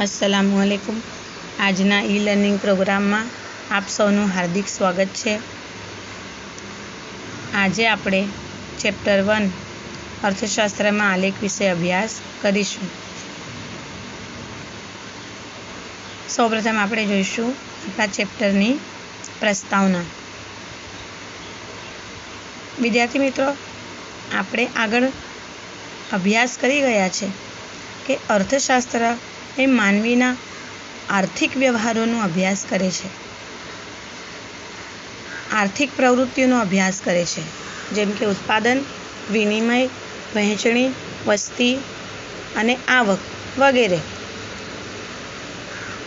અસલામુ અલૈકુમ આજના e learning પ્રોગ્રામમાં આપ સૌનું હાર્દિક સ્વાગત છે. આજે આપણે ચેપ્ટર વન અર્થશાસ્ત્રમાં આલેખ વિશે અભ્યાસ કરીશું. સૌપ્રથમ આપણે જોઈશું આપણા ચેપ્ટરની પ્રસ્તાવના. વિદ્યાર્થી મિત્રો, આપણે આગળ અભ્યાસ કરી ગયા છે કે અર્થશાસ્ત્ર એ માનવીના આર્થિક વ્યવહારોનો અભ્યાસ કરે છે. આર્થિક પ્રવૃત્તિઓનો અભ્યાસ કરે છે. જેમ કે ઉત્પાદન, વિનિમય, વહેંચણી, વસ્તી અને આવક વગેરે.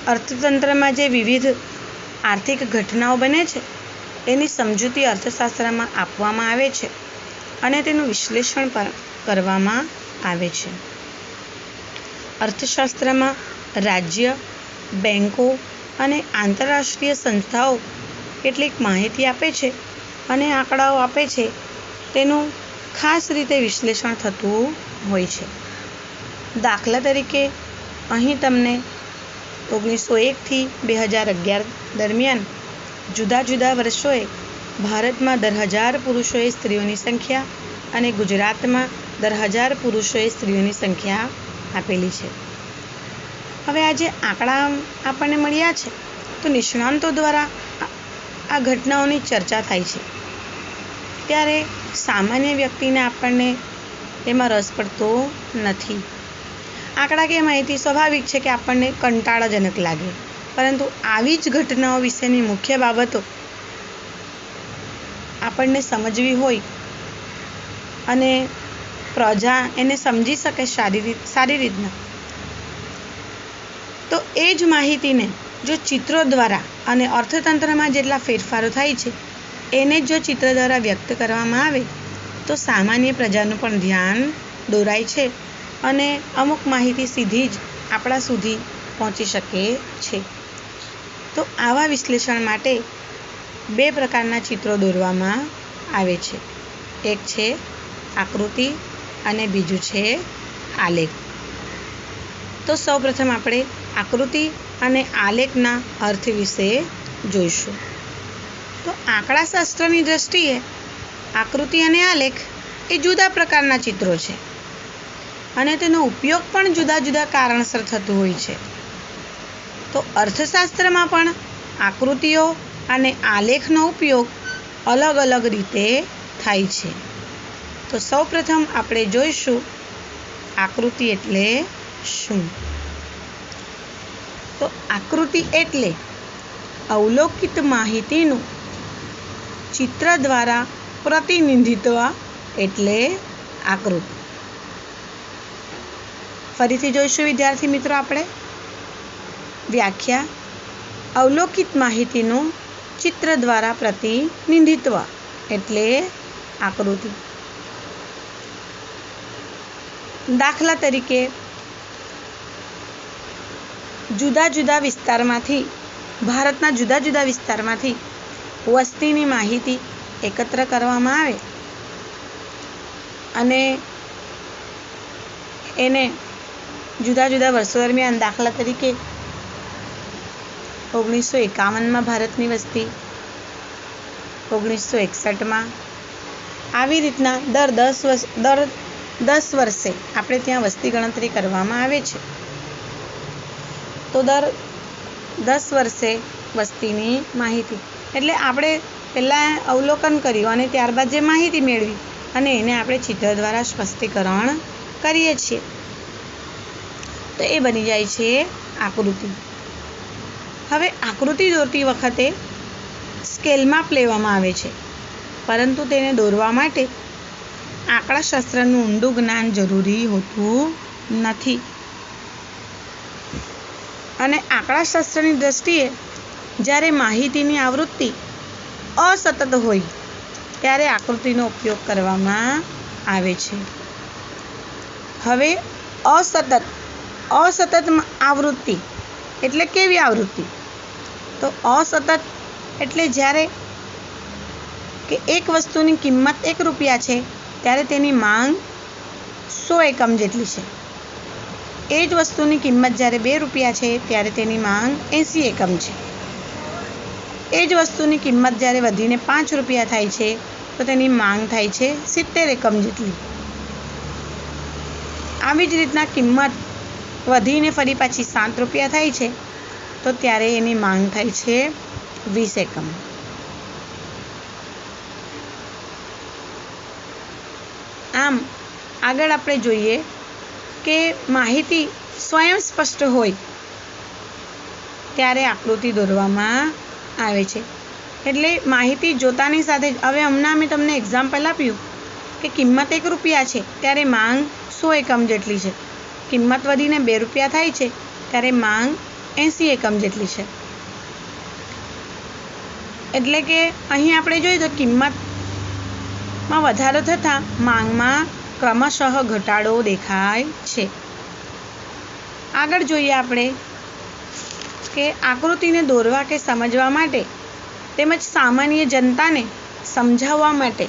અર્થતંત્રમાં જે વિવિધ આર્થિક ઘટનાઓ બને છે, એની સમજૂતી અર્થશાસ્ત્રમાં આપવામાં આવે છે અને તેનું વિશ્લેષણ પણ કરવામાં આવે છે. અર્થશાસ્ત્રમાં રાજ્ય બેન્કો અને આંતરરાષ્ટ્રીય સંસ્થાઓ કેટલીક માહિતી આપે છે અને આંકડાઓ આપે છે. તેનું ખાસ રીતે વિશ્લેષણ થતું હોય છે. દાખલા તરીકે, અહીં તમને ઓગણીસો એકથી બે હજાર અગિયાર દરમિયાન જુદા જુદા વર્ષોએ ભારતમાં દર હજાર પુરુષોએ સ્ત્રીઓની સંખ્યા અને ગુજરાતમાં દર હજાર પુરુષોએ સ્ત્રીઓની સંખ્યા આપેલી છે. હવે આ જે આંકડા આપણને મળ્યા છે, તો નિષ્ણાંતો દ્વારા આ ઘટનાઓની ચર્ચા થાય છે. ત્યારે સામાન્ય વ્યક્તિને આપણને તેમાં રસ પડતો નથી. આંકડાકીય માહિતી સ્વાભાવિક છે કે આપણને કંટાળાજનક લાગે, પરંતુ આવી જ ઘટનાઓ વિશેની મુખ્ય બાબતો આપણને સમજવી હોય અને પ્રજા એને સમજી શકે સારી રીત સારી રીતના તો એ જ માહિતીને જો ચિત્રો દ્વારા અને અર્થતંત્રમાં જેટલા ફેરફારો થાય છે, એને જો ચિત્ર દ્વારા વ્યક્ત કરવામાં આવે, તો સામાન્ય પ્રજાનું પણ ધ્યાન દોરાય છે અને અમુક માહિતી સીધી જ આપણા સુધી પહોંચી શકે છે. તો આવા વિશ્લેષણ માટે બે પ્રકારના ચિત્રો દોરવામાં આવે છે. એક છે આકૃતિ અને બીજું છે આલેખ. તો સૌપ્રથમ આપણે આકૃતિ અને આલેખના અર્થ વિશે જોઈશું. તો આંકડાશાસ્ત્રની દૃષ્ટિએ આકૃતિ અને આલેખ એ જુદા પ્રકારના ચિત્રો છે અને તેનો ઉપયોગ પણ જુદા જુદા કારણસર થતું હોય છે. તો અર્થશાસ્ત્રમાં પણ આકૃતિઓ અને આલેખનો ઉપયોગ અલગ અલગ રીતે થાય છે. તો સૌપ્રથમ આપણે જોઈશું આકૃતિ એટલે શું? તો આકૃતિ એટલે અવલોકિત માહિતીનું ચિત્ર દ્વારા પ્રતિનિધિત્વ એટલે આકૃતિ. ફરીથી જોઈશું વિદ્યાર્થી મિત્રો આપણે. વ્યાખ્યા. અવલોકિત માહિતીનું ચિત્ર દ્વારા પ્રતિનિધિત્વ એટલે આકૃતિ. દાખલા તરીકે, જુદા જુદા વિસ્તારમાંથી, ભારતના જુદા જુદા વિસ્તારમાંથી વસ્તીની માહિતી એકત્ર કરવામાં આવે અને એને જુદા જુદા વર્ષો દરમિયાન દાખલા તરીકે ઓગણીસો એકાવનમાં ભારતની વસ્તી, ઓગણીસો એકસઠમાં આવી રીતના દર દસ વર્ષ દર દસ વર્ષે આપણે ત્યાં વસ્તી ગણતરી કરવામાં આવે છે. તો દર દસ વર્ષે વસ્તીની માહિતી. એટલે આપણે પહેલાં અવલોકન કર્યું અને ત્યારબાદ જે માહિતી મેળવી અને એને આપણે ચિત્ર દ્વારા સ્પષ્ટીકરણ કરીએ છીએ. તો એ બની જાય છે આકૃતિ. હવે આકૃતિ દોરતી વખતે સ્કેલ માપ લેવામાં આવે છે. પરંતુ તેને દોરવા માટે આંકડાશાસ્ત્રનું ઊંડું જ્ઞાન જરૂરી હોતું નથી. અને આંકડાશાસ્ત્રની દૃષ્ટિએ જ્યારે માહિતીની આવૃત્તિ અસતત હોય, ત્યારે આકૃતિનો ઉપયોગ કરવામાં આવે છે. હવે અસતત અસતત આવૃત્તિ એટલે કેવી આવૃત્તિ? તો અસતત એટલે જ્યારે કે એક વસ્તુની કિંમત એક રૂપિયા છે ત્યારે તેની માંગ સો એકમ જેટલી છે. એ જ વસ્તુની કિંમત જ્યારે બે રૂપિયા છે, ત્યારે તેની માંગ એંસી એકમ છે. એ જ વસ્તુની કિંમત જ્યારે વધીને પાંચ રૂપિયા થાય છે, તો તેની માંગ થાય છે સિત્તેર એકમ જેટલી. આવી જ રીતના કિંમત વધીને ફરી પાછી સાત રૂપિયા થાય છે, તો ત્યારે એની માંગ થાય છે વીસ એકમ. આમ આગળ આપણે જોઈએ કે માહિતી સ્વયં સ્પષ્ટ હોય ત્યારે આકૃતિ દોરવામાં આવે છે. એટલે માહિતી જોતાની સાથે જ, હવે હમણાં મેં તમને એક્ઝામ્પલ આપ્યું કે કિંમત એક રૂપિયા છે, ત્યારે માંગ સો એકમ જેટલી છે. કિંમત વધીને બે રૂપિયા થાય છે, ત્યારે માંગ એંસી એકમ જેટલી છે. એટલે કે અહીં આપણે જોઈએ તો કિંમતમાં વધારો થતાં માંગમાં ક્રમશઃ ઘટાડો દેખાય છે. આગળ જોઈએ આપણે કે આકૃતિને દોરવા કે સમજવા માટે તેમજ સામાન્ય જનતાને સમજાવવા માટે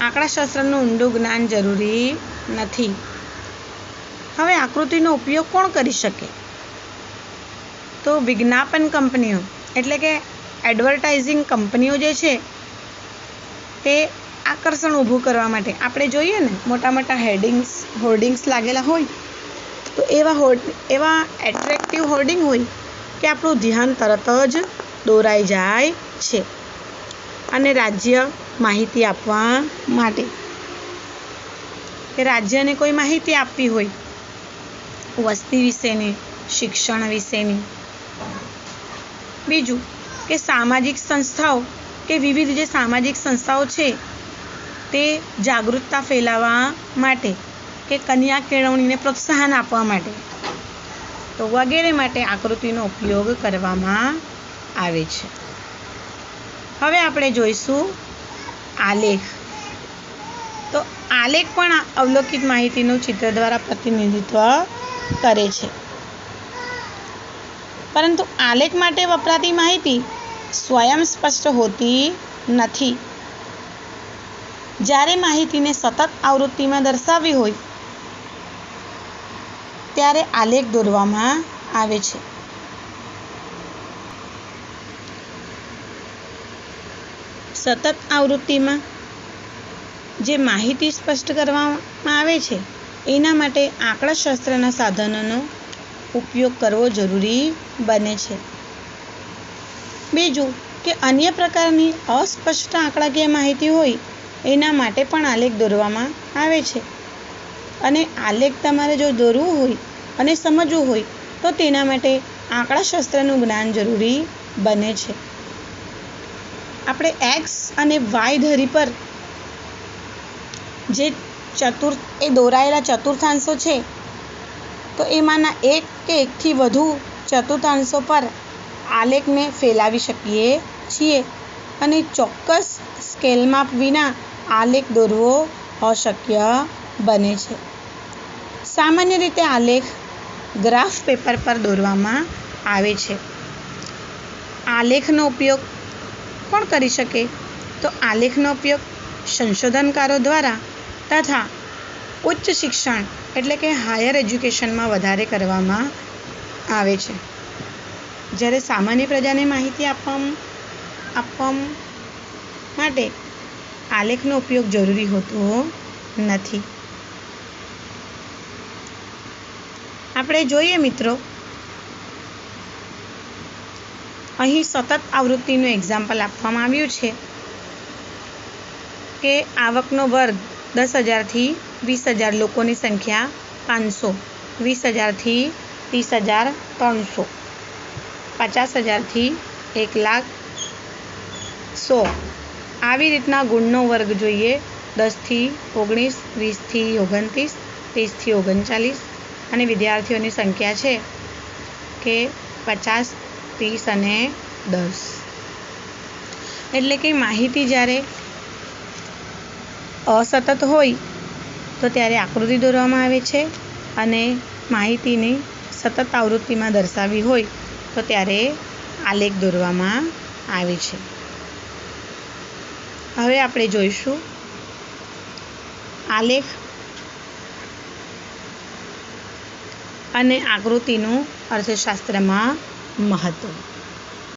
આંકડાશાસ્ત્રનું ઊંડું જ્ઞાન જરૂરી નથી. હવે આકૃતિનો ઉપયોગ કોણ કરી શકે? તો વિજ્ઞાપન કંપનીઓ, એટલે કે એડવર્ટાઇઝિંગ કંપનીઓ જે છે, તે આકર્ષણ ઊભું કરવા માટે. આપણે જોઈએ ને મોટા મોટા હેડિંગ્સ હોર્ડિંગ્સ લાગેલા હોય, તો એવા હોર્ડ એવા એટ્રેક્ટિવ હોર્ડિંગ હોય કે આપણું ધ્યાન તરત જ દોરાઈ જાય છે અને રાજ્ય માહિતી આપવા માટે. કે રાજ્યને કોઈ માહિતી આપવી હોય, વસ્તી વિશેની, શિક્ષણ વિશેની. બીજું કે સામાજિક સંસ્થાઓ, કે વિવિધ જે સામાજિક સંસ્થાઓ છે તે જાગૃતતા ફેલાવવા માટે કે કન્યા કેળવણીને પ્રોત્સાહન આપવા માટે. તો વગેરે માટે આકૃતિનો ઉપયોગ કરવામાં આવે છે. હવે આપણે જોઈશું આલેખ. તો આલેખ પણ અવલોકિત માહિતીનું ચિત્ર દ્વારા પ્રતિનિધિત્વ કરે છે. પરંતુ આલેખ માટે વપરાતી માહિતી સ્વયં સ્પષ્ટ હોતી નથી. જ્યારે માહિતીને સતત આવૃત્તિમાં દર્શાવવી હોય, ત્યારે આલેખ દોરવામાં આવે છે. સતત આવૃત્તિમાં જે માહિતી સ્પષ્ટ કરવામાં આવે છે, એના માટે આંકડાશાસ્ત્રના સાધનોનો ઉપયોગ કરવો જરૂરી બને છે. બીજું કે અન્ય પ્રકારની અસ્પષ્ટ આંકડાકીય માહિતી હોય એના માટે પણ આલેખ દોરવામાં આવે છે. અને આલેખ તમારે જો દોરવું હોય અને સમજવું હોય, તો તેના માટે આંકડાશાસ્ત્રનું જ્ઞાન જરૂરી બને છે. આપણે એક્સ અને વાય ધરી પર જે ચતુર, એ દોરાયેલા ચતુર્થાંશો છે, તો એમાંના એક કે એકથી વધુ ચતુર્થાંશો પર આલેખને ફેલાવી શકીએ છીએ. અને ચોક્કસ સ્કેલ માપ વિના આલેખ દોરવો અશક્ય બને છે. સામાન્ય રીતે આલેખ ગ્રાફ પેપર પર દોરવામાં આવે છે. આલેખનો ઉપયોગ કોણ કરી શકે? તો આલેખનો ઉપયોગ સંશોધનકારો દ્વારા તથા ઉચ્ચ શિક્ષણ એટલે કે હાયર એજ્યુકેશનમાં વધારે કરવામાં આવે છે. જ્યારે સામાન્ય પ્રજાને માહિતી આપવા આપવા માટે આલેખનો ઉપયોગ જરૂરી હોતો નથી. આપણે જોઈએ મિત્રો, અહીં સતત આવૃત્તિનું એક્ઝામ્પલ આપવામાં આવ્યું છે કે આવકનો વર્ગ દસ હજારથી વીસ હજાર લોકોની સંખ્યા પાંચસો, વીસ હજારથી ત્રીસ હજાર ત્રણસો, પચાસ હજારથી એક લાખ સો. આવી રીતના ગુણનો વર્ગ જોઈએ. દસથી ઓગણીસ, વીસથી ઓગણત્રીસ, ત્રીસથી ઓગણચાલીસ અને વિદ્યાર્થીઓની સંખ્યા છે કે પચાસ, ત્રીસ અને દસ. એટલે કે માહિતી જ્યારે અસતત હોય તો ત્યારે આકૃતિ દોરવામાં આવે છે અને માહિતીની સતત આવૃત્તિમાં દર્શાવી હોય તો ત્યારે આલેખ દોરવામાં આવે છે. હવે આપણે જોઈશું. આલેખ અને આકૃતિનું અર્થશાસ્ત્રમાં મહત્ત્વ